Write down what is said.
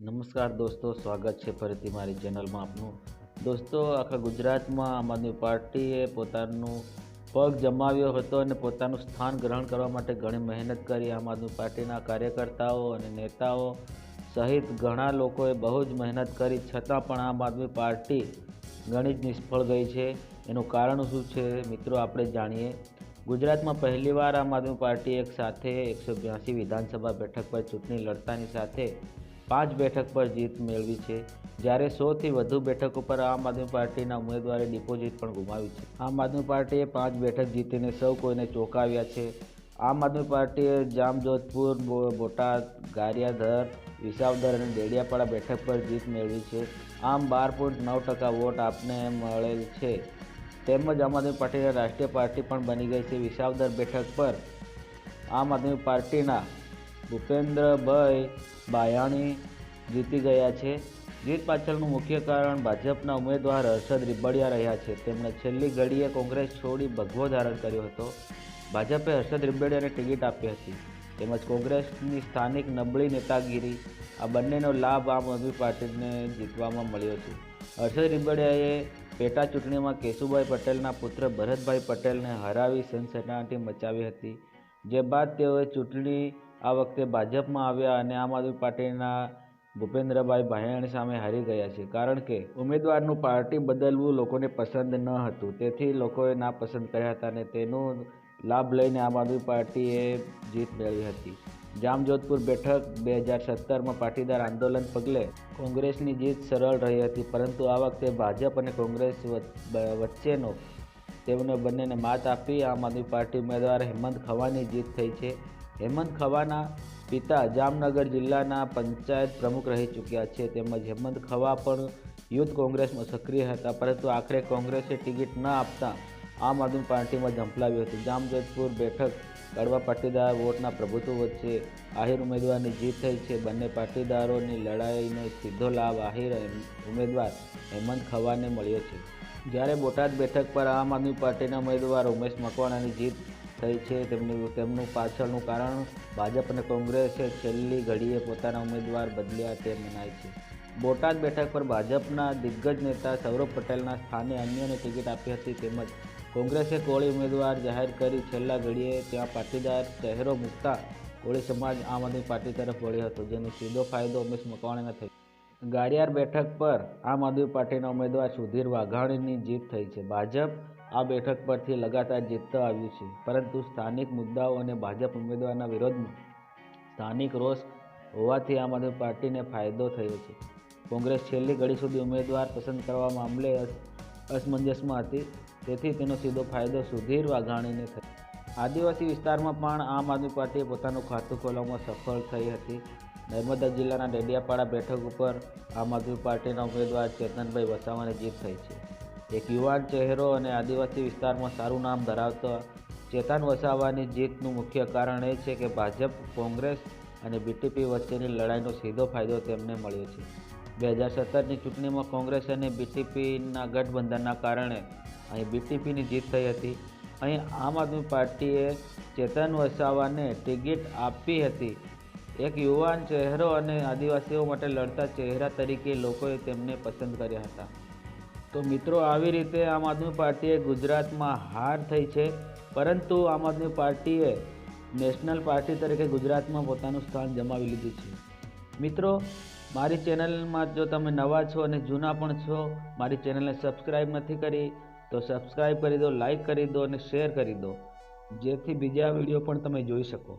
નમસ્કાર દોસ્તો, સ્વાગત છે ફરીથી મારી ચેનલમાં આપનું. દોસ્તો, આખા ગુજરાતમાં આમ આદમી પાર્ટીએ પોતાનું પગ જમાવ્યો હતો અને પોતાનું સ્થાન ગ્રહણ કરવા માટે ઘણી મહેનત કરી. આમ આદમી પાર્ટીના કાર્યકર્તાઓ અને નેતાઓ સહિત ઘણા લોકોએ બહુ જ મહેનત કરી. છતાં પણ આમ આદમી પાર્ટી ઘણી જ નિષ્ફળ ગઈ છે. એનું કારણ શું છે મિત્રો આપણે જાણીએ. ગુજરાતમાં પહેલીવાર આમ આદમી પાર્ટી એક સાથે એકસો બ્યાસી વિધાનસભા બેઠક પર ચૂંટણી લડતાની સાથે પાંચ બેઠક પર જીત મેળવી છે. જ્યારે સોથી વધુ બેઠકો પર આમ આદમી પાર્ટીના ઉમેદવારે ડિપોઝિટ પણ ગુમાવી છે. આમ આદમી પાર્ટીએ પાંચ બેઠક જીતીને સૌ કોઈને ચોંકાવ્યા છે. આમ આદમી પાર્ટીએ જામજોધપુર બોટાદ, ગારિયાધર, વિસાવદર અને ડેડિયાપાડા બેઠક પર જીત મેળવી છે. આમ બાર પોઈન્ટ નવ ટકા વોટ આપને મળેલ છે. તેમજ આમ આદમી પાર્ટીની રાષ્ટ્રીય પાર્ટી પણ બની ગઈ છે. વિસાવદર બેઠક પર આમ આદમી પાર્ટીના ભૂપેન્દ્રભાઈ બાયાણી જીતી ગયા છે. જીત પાછળનું મુખ્ય કારણ ભાજપના ઉમેદવાર હર્ષદ રીબડિયા રહ્યા છે. તેમણે છેલ્લી ઘડીએ કોંગ્રેસ છોડી ભગવો ધારણ કર્યો હતો. ભાજપે હર્ષદ રીબડિયાને ટિકિટ આપી હતી. તેમજ કોંગ્રેસની સ્થાનિક નબળી નેતાગીરી, આ બંનેનો લાભ આમ આદમી પાર્ટીને જીતવામાં મળ્યો છે. હર્ષદ રીબડિયાએ પેટા ચૂંટણીમાં કેશુભાઈ પટેલના પુત્ર ભરતભાઈ પટેલને હરાવી સનસનાટી મચાવી હતી. જે બાદ તેઓએ ચૂંટણી આ વખતે ભાજપમાં આવ્યા અને આમ આદમી પાર્ટીના ભૂપેન્દ્રભાઈ ભાયાણી સામે હારી ગયા છે. કારણ કે ઉમેદવારનું પાર્ટી બદલવું લોકોને પસંદ ન હતું. તેથી લોકોએ ના પસંદ કર્યા હતા અને તેનો લાભ લઈને આમ આદમી પાર્ટીએ જીત મેળવી હતી. જામજોધપુર બેઠક બે હજાર સત્તરમાં પાટીદાર આંદોલન પગલે કોંગ્રેસની જીત સરળ રહી હતી. પરંતુ આ વખતે ભાજપ અને કોંગ્રેસ વચ્ચેનો તેમને બંનેને માત આપી આમ આદમી પાર્ટી ઉમેદવાર હેમંત ખવાની જીત થઈ છે. હેમંત ખવાના પિતા જામનગર જિલ્લાના પંચાયત પ્રમુખ રહી ચૂક્યા છે. તેમજ હેમંત ખવા પણ યુથ કોંગ્રેસમાં સક્રિય હતા, પરંતુ આખરે કોંગ્રેસે ટિકિટ ન આપતા આમ આદમી પાર્ટીમાં ઝંપલાવ્યું હતું. જામજોધપુર બેઠક કડવા પાટીદાર વોટના પ્રભુત્વ વચ્ચે આહિર ઉમેદવારની જીત થઈ છે. બંને પાટીદારોની લડાઈનો સીધો લાભ આહિર ઉમેદવાર હેમંત ખવાને મળ્યો છે. જ્યારે બોટાદ બેઠક પર આમ આદમી પાર્ટીના ઉમેદવાર ઉમેશ મકવાણાની જીત થઈ છે. તેમનું તેમનું પાછળનું કારણ ભાજપ અને કોંગ્રેસે છેલ્લી ઘડીએ પોતાના ઉમેદવાર બદલ્યા તે મનાય છે. બોટાદ બેઠક પર ભાજપના દિગ્ગજ નેતા સૌરભ પટેલના સ્થાને અન્યને ટિકિટ આપી હતી તેમજ કોંગ્રેસે કોળી ઉમેદવાર જાહેર કરી છેલ્લા ઘડીએ ત્યાં પાટીદાર ચહેરો મૂકતા કોળી સમાજ આમ આદમી પાર્ટી તરફ વળ્યો હતો, જેનો સીધો ફાયદો ઉમેશ મકવાણાને થયો. ગારિયાર બેઠક પર આમ આદમી પાર્ટીના ઉમેદવાર સુધીર વાઘાણીની જીત થઈ છે. ભાજપ આ બેઠક પરથી લગાતાર જીતતા આવ્યું છે. પરંતુ સ્થાનિક મુદ્દાઓ અને ભાજપ ઉમેદવારના વિરોધમાં સ્થાનિક રોષ હોવાથી આમ આદમી પાર્ટીને ફાયદો થયો છે. કોંગ્રેસ છેલ્લી ઘડી સુધી ઉમેદવાર પસંદ કરવા મામલે અસમંજસમાં હતી. તેથી તેનો સીધો ફાયદો સુધીર વાઘાણીને થયો. આદિવાસી વિસ્તારમાં પણ આમ આદમી પાર્ટીએ પોતાનું ખાતું ખોલવામાં સફળ થઈ હતી. નર્મદા જિલ્લાના ડેડિયાપાડા બેઠક ઉપર આમ આદમી પાર્ટીના ઉમેદવાર ચેતનભાઈ વસાવાની જીત થઈ છે. એક યુવાન ચહેરો અને આદિવાસી વિસ્તારમાં સારું નામ ધરાવતા, ચેતન વસાવાની જીતનું મુખ્ય કારણ એ છે કે ભાજપ, કોંગ્રેસ અને બીટીપી વચ્ચેની લડાઈનો સીધો ફાયદો તેમને મળ્યો છે. બે હજાર સત્તરની ચૂંટણીમાં કોંગ્રેસ અને બીટીપીના ગઠબંધનના કારણે અહીં બીટીપીની જીત થઈ હતી. અહીં આમ આદમી પાર્ટીએ ચેતન વસાવાને ટિકિટ આપી હતી. એક યુવાન ચહેરો અને આદિવાસીઓ માટે લડતા ચહેરા તરીકે લોકોએ તેમને પસંદ કર્યા હતા. તો મિત્રો, આવી રીતે આમ આદમી પાર્ટીએ ગુજરાતમાં હાર થઈ છે. પરંતુ આમ આદમી પાર્ટીએ નેશનલ પાર્ટી તરીકે ગુજરાતમાં પોતાનું સ્થાન જમાવી લીધું છે. મિત્રો, મારી ચેનલમાં જો તમે નવા છો અને જૂના પણ છો, મારી ચેનલને સબસ્ક્રાઈબ નથી કરી, તો સબસ્ક્રાઈબ કરી દો લાઈક કરી દો અને શેર કરી દો. જેથી બીજા વીડિયો પણ તમે જોઈ શકો.